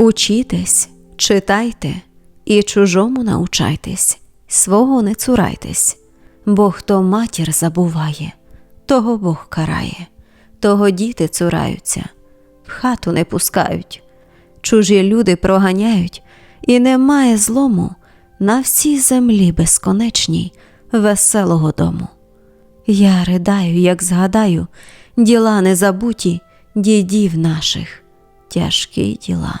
Учітесь, читайте і чужому научайтесь, свого не цурайтесь, бо хто матір забуває, того Бог карає, того діти цураються, в хату не пускають, чужі люди проганяють, і немає злому на всій землі безконечній веселого дому. Я ридаю, як згадаю, діла незабуті дідів наших, тяжкі діла.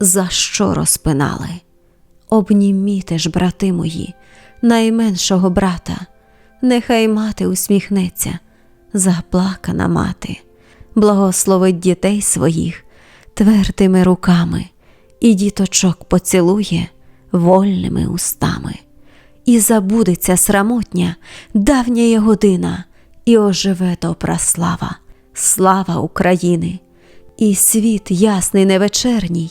за що розпинали. Обніміте ж, брати мої, найменшого брата, нехай мати усміхнеться, заплакана мати, благословить дітей своїх твердими руками, і діточок поцілує вольними устами, і забудеться срамотня, давня година, і оживе добра слава, слава України, і світ ясний невечерній